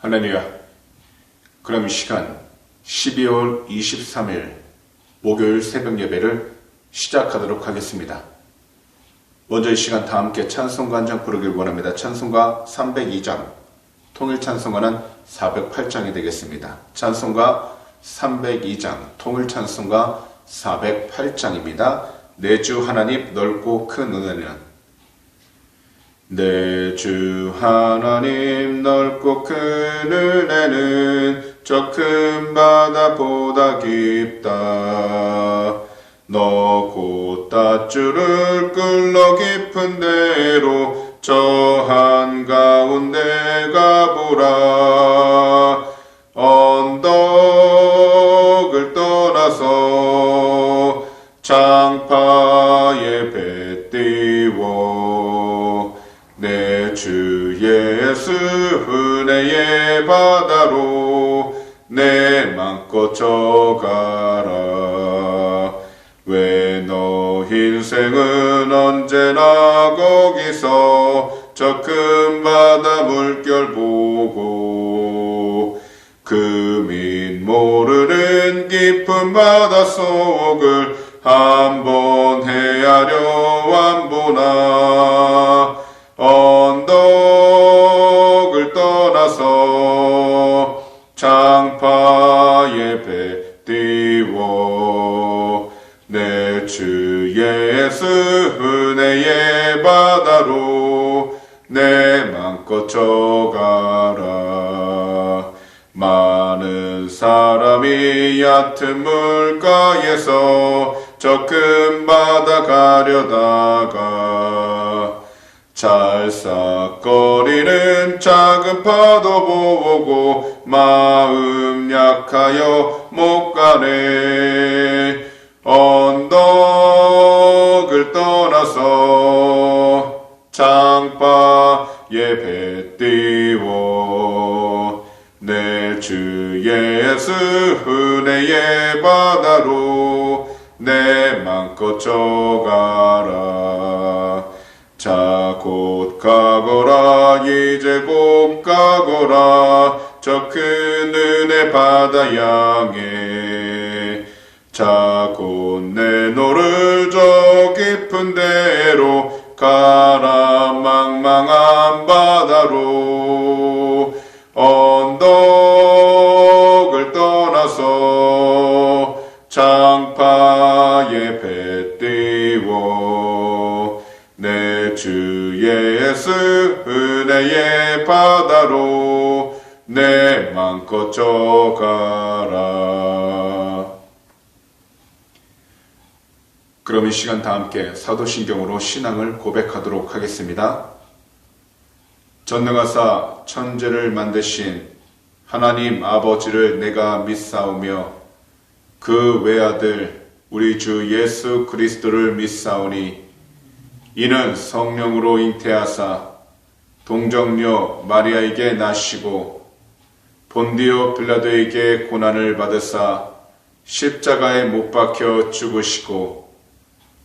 할렐루야. 그럼 이 시간 12월 23일 목요일 새벽 예배를 시작하도록 하겠습니다. 먼저 이 시간 다 함께 찬송가 한 장 부르길 원합니다. 찬송가 302장, 통일 찬송가는 408장이 되겠습니다. 찬송가 302장, 통일 찬송가 408장입니다. 내주 하나님 넓고 큰 은혜는 내주 하나님 넓고 큰 은혜는 저 큰 바다보다 깊다. 너곧 닷줄을 끌러 깊은 데로 저 한가운데 가보라. 언덕을 떠나서 장파에 배 띄워 예수 은혜의 바다로 내 맘껏 져가라. 왜 너 인생은 언제나 거기서 저 큰 바다 물결 보고 금인 모르는 깊은 바다 속을 한번 헤아려 안보나 예수 은혜의 바다로 내 맘껏 져가라. 많은 사람이 얕은 물가에서 저 큰 바다 가려다가 찰싹거리는 작은 파도 보고 마음 약하여 못 가네. 언 덕을 떠나서 장바에 배 띄워. 내 주 예수 은혜의 바다로 내 맘껏 져가라. 자 곧 가거라. 이제 곧 가거라. 저큰 은혜 바다 향해 자곧내 노를 저 깊은 데로 가라 망망한 바다로 언덕을 떠나서 장파에 배 띄워 내주 예수 은혜의 바다로 내 맘껏 져가라 그럼 이 시간 다 함께 사도신경으로 신앙을 고백하도록 하겠습니다. 전능하사 천재를 만드신 하나님 아버지를 내가 믿사오며 그 외아들 우리 주 예수 그리스도를 믿사오니 이는 성령으로 잉태하사 동정녀 마리아에게 나시고 본디오 빌라도에게 고난을 받으사 십자가에 못 박혀 죽으시고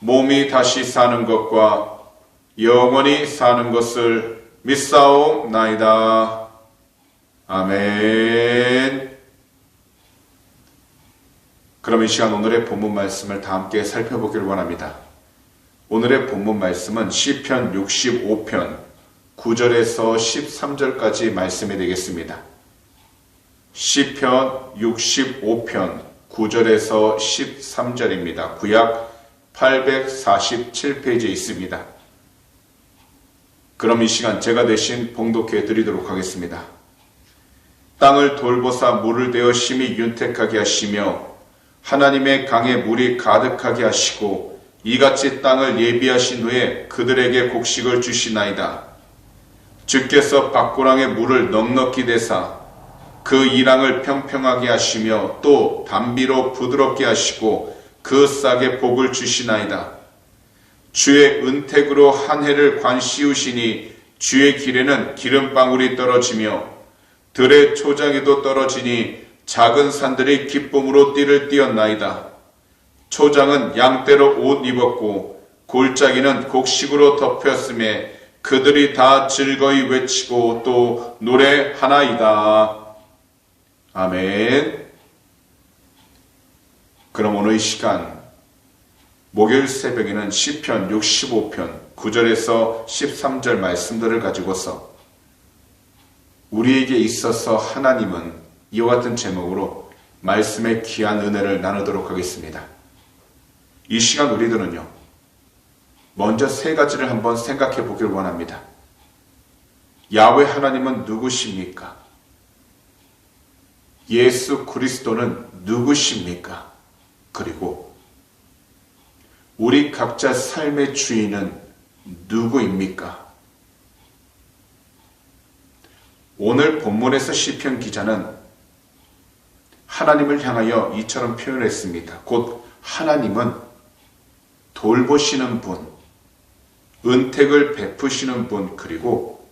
몸이 다시 사는 것과 영원히 사는 것을 믿사옵나이다. 아멘. 그럼 이 시간 오늘의 본문 말씀을 다 함께 살펴보길 원합니다. 오늘의 본문 말씀은 시편 65편 9절에서 13절까지 말씀이 되겠습니다. 시편 65편 9절에서 13절입니다. 구약 847페이지에 있습니다. 그럼 이 시간 제가 대신 봉독해 드리도록 하겠습니다. 땅을 돌보사 물을 대어 심히 윤택하게 하시며 하나님의 강에 물이 가득하게 하시고 이같이 땅을 예비하신 후에 그들에게 곡식을 주시나이다. 주께서 박고랑에 물을 넉넉히 대사 그 이랑을 평평하게 하시며 또 담비로 부드럽게 하시고 그 싹에 복을 주시나이다. 주의 은택으로 한 해를 관씌우시니 주의 길에는 기름방울이 떨어지며 들의 초장에도 떨어지니 작은 산들이 기쁨으로 띠를 띄었나이다. 초장은 양떼로 옷 입었고 골짜기는 곡식으로 덮였음에 그들이 다 즐거이 외치고 또 노래하나이다. 아멘. 그럼 오늘 이 시간 목요일 새벽에는 시편 65편 9절에서 13절 말씀들을 가지고서 우리에게 있어서 하나님은 이와 같은 제목으로 말씀의 귀한 은혜를 나누도록 하겠습니다. 이 시간 우리들은요, 먼저 세 가지를 한번 생각해 보길 원합니다. 야외 하나님은 누구십니까? 예수 그리스도는 누구십니까? 그리고 우리 각자 삶의 주인은 누구입니까? 오늘 본문에서 시편 기자는 하나님을 향하여 이처럼 표현했습니다. 곧 하나님은 돌보시는 분, 은택을 베푸시는 분, 그리고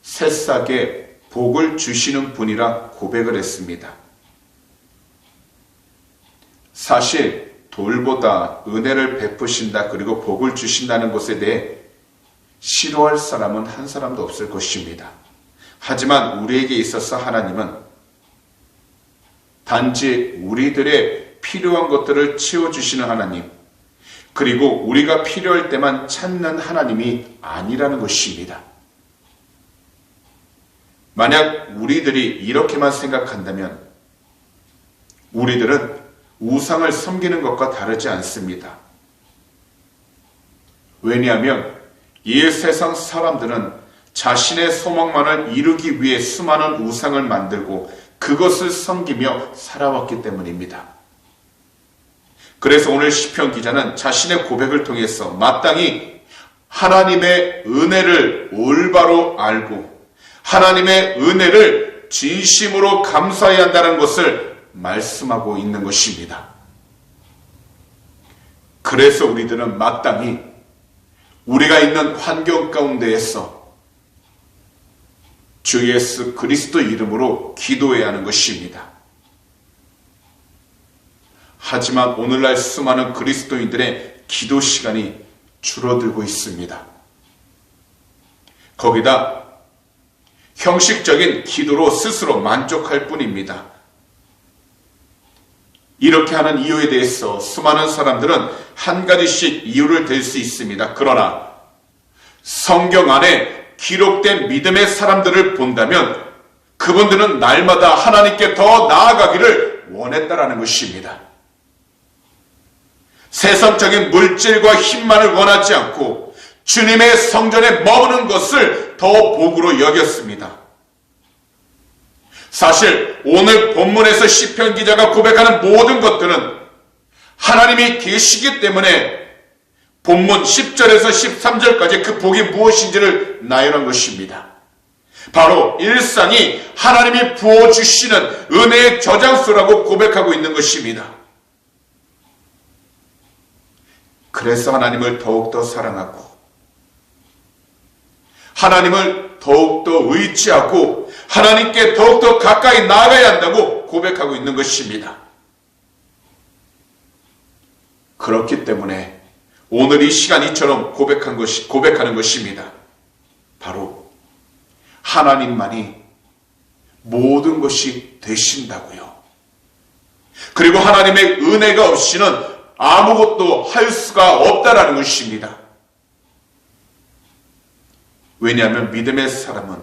새싹에 복을 주시는 분이라 고백을 했습니다. 사실 돌보다 은혜를 베푸신다 그리고 복을 주신다는 것에 대해 싫어할 사람은 한 사람도 없을 것입니다. 하지만 우리에게 있어서 하나님은 단지 우리들의 필요한 것들을 채워주시는 하나님, 그리고 우리가 필요할 때만 찾는 하나님이 아니라는 것입니다. 만약 우리들이 이렇게만 생각한다면 우리들은 우상을 섬기는 것과 다르지 않습니다. 왜냐하면 이 세상 사람들은 자신의 소망만을 이루기 위해 수많은 우상을 만들고 그것을 섬기며 살아왔기 때문입니다. 그래서 오늘 시편 기자는 자신의 고백을 통해서 마땅히 하나님의 은혜를 올바로 알고 하나님의 은혜를 진심으로 감사해야 한다는 것을 말씀하고 있는 것입니다. 그래서 우리들은 마땅히 우리가 있는 환경 가운데에서 주 예수 그리스도 이름으로 기도해야 하는 것입니다. 하지만 오늘날 수많은 그리스도인들의 기도 시간이 줄어들고 있습니다. 거기다 형식적인 기도로 스스로 만족할 뿐입니다. 이렇게 하는 이유에 대해서 수많은 사람들은 한 가지씩 이유를 댈 수 있습니다. 그러나 성경 안에 기록된 믿음의 사람들을 본다면 그분들은 날마다 하나님께 더 나아가기를 원했다라는 것입니다. 세상적인 물질과 힘만을 원하지 않고 주님의 성전에 머무는 것을 더 복으로 여겼습니다. 사실 오늘 본문에서 시편 기자가 고백하는 모든 것들은 하나님이 계시기 때문에 본문 10절에서 13절까지 그 복이 무엇인지를 나열한 것입니다. 바로 일상이 하나님이 부어주시는 은혜의 저장소라고 고백하고 있는 것입니다. 그래서 하나님을 더욱더 사랑하고 하나님을 더욱더 의지하고 하나님께 더욱더 가까이 나아가야 한다고 고백하고 있는 것입니다. 그렇기 때문에 오늘 이 시간 이처럼 고백한 것이, 고백하는 것입니다. 바로 하나님만이 모든 것이 되신다고요. 그리고 하나님의 은혜가 없이는 아무것도 할 수가 없다라는 것입니다. 왜냐하면 믿음의 사람은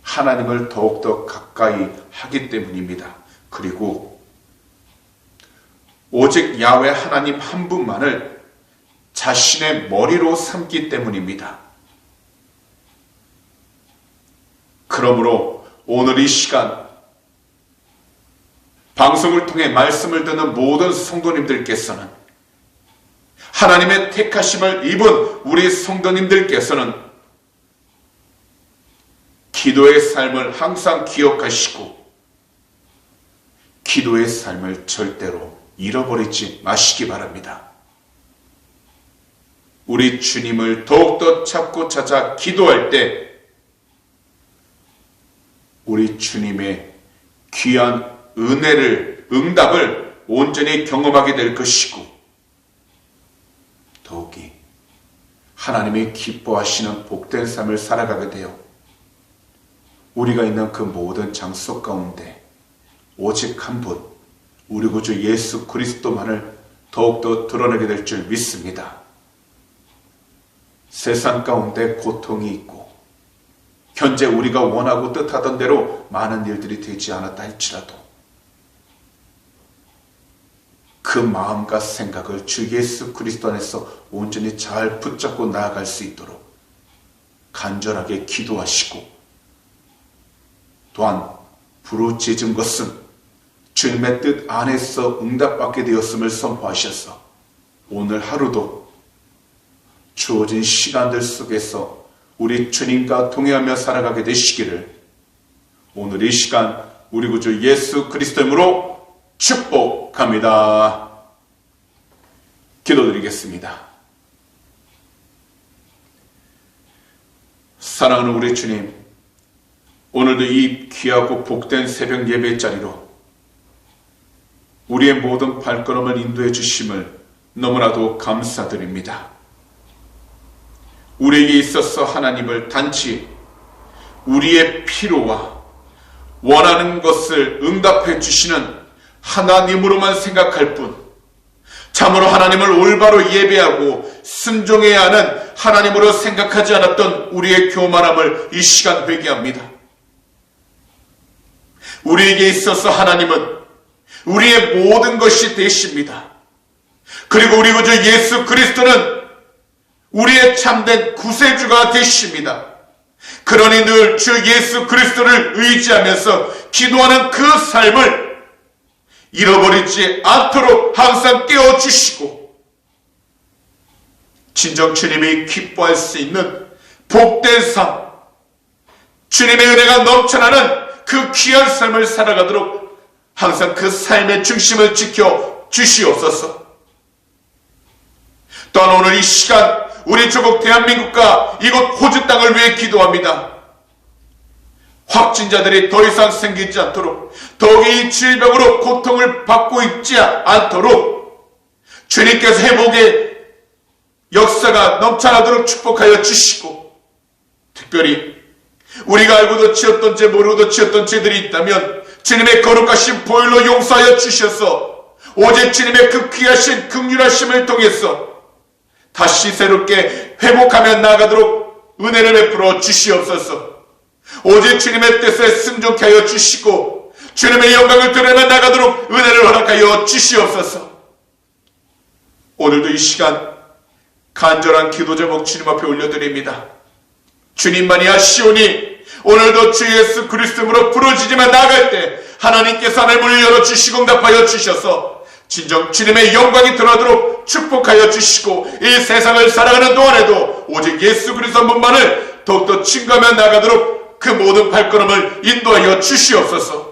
하나님을 더욱더 가까이 하기 때문입니다. 그리고 오직 야외 하나님 한 분만을 자신의 머리로 삼기 때문입니다. 그러므로 오늘 이 시간 방송을 통해 말씀을 듣는 모든 성도님들께서는 하나님의 택하심을 입은 우리 성도님들께서는 기도의 삶을 항상 기억하시고 기도의 삶을 절대로 잃어버리지 마시기 바랍니다. 우리 주님을 더욱더 찾고 찾아 기도할 때 우리 주님의 귀한 은혜를, 응답을 온전히 경험하게 될 것이고 더욱이 하나님이 기뻐하시는 복된 삶을 살아가게 되어 우리가 있는 그 모든 장소 가운데 오직 한 분, 우리 구주 예수 그리스도만을 더욱더 드러내게 될 줄 믿습니다. 세상 가운데 고통이 있고 현재 우리가 원하고 뜻하던 대로 많은 일들이 되지 않았다 할지라도 그 마음과 생각을 주 예수 그리스도 안에서 온전히 잘 붙잡고 나아갈 수 있도록 간절하게 기도하시고 또한 부르짖은 것은 주님의 뜻 안에서 응답받게 되었음을 선포하셔서 오늘 하루도 주어진 시간들 속에서 우리 주님과 동행하며 살아가게 되시기를 오늘 이 시간 우리 구주 예수 그리스도 이름으로 축복 합니다. 기도드리겠습니다. 사랑하는 우리 주님, 오늘도 이 귀하고 복된 새벽 예배 자리로 우리의 모든 발걸음을 인도해 주심을 너무나도 감사드립니다. 우리에게 있어서 하나님을 단지 우리의 필요와 원하는 것을 응답해 주시는 하나님으로만 생각할 뿐, 참으로 하나님을 올바로 예배하고 순종해야 하는 하나님으로 생각하지 않았던 우리의 교만함을 이 시간 회개합니다. 우리에게 있어서 하나님은 우리의 모든 것이 되십니다. 그리고 우리 구주 예수 그리스도는 우리의 참된 구세주가 되십니다. 그러니 늘 주 예수 그리스도를 의지하면서 기도하는 그 삶을 잃어버리지 않도록 항상 깨워주시고 진정 주님이 기뻐할 수 있는 복된 삶, 주님의 은혜가 넘쳐나는 그 귀한 삶을 살아가도록 항상 그 삶의 중심을 지켜 주시옵소서. 또한 오늘 이 시간 우리 조국 대한민국과 이곳 호주 땅을 위해 기도합니다. 확진자들이 더 이상 생기지 않도록 더욱이 이 질병으로 고통을 받고 있지 않도록 주님께서 회복의 역사가 넘쳐나도록 축복하여 주시고 특별히 우리가 알고도 지었던지 모르고도 지었던 죄들이 있다면 주님의 거룩하신 보혈로 용서하여 주셔서 오직 주님의 그 귀하신 극률하심을 통해서 다시 새롭게 회복하며 나아가도록 은혜를 베풀어 주시옵소서. 오직 주님의 뜻에 순종케 하여 주시고 주님의 영광을 드러내 나가도록 은혜를 허락하여 주시옵소서. 오늘도 이 시간 간절한 기도 제목 주님 앞에 올려드립니다. 주님만이 하시오니 오늘도 주 예수 그리스도로 부르짖으며 나갈 때 하나님께서 하늘 문을 열어 주시고 응답하여 주셔서 진정 주님의 영광이 드러나도록 축복하여 주시고 이 세상을 살아가는 동안에도 오직 예수 그리스도 문만을 더욱더 친구하며 나가도록 그 모든 발걸음을 인도하여 주시옵소서.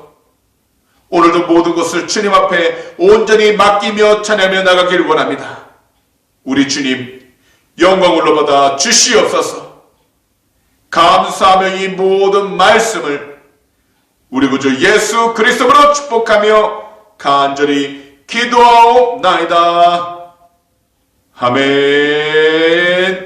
오늘도 모든 것을 주님 앞에 온전히 맡기며 찬양하며 나가길 원합니다. 우리 주님 영광 올라받아 주시옵소서. 감사하며 이 모든 말씀을 우리 구주 예수 그리스도로 축복하며 간절히 기도하옵나이다. 아멘.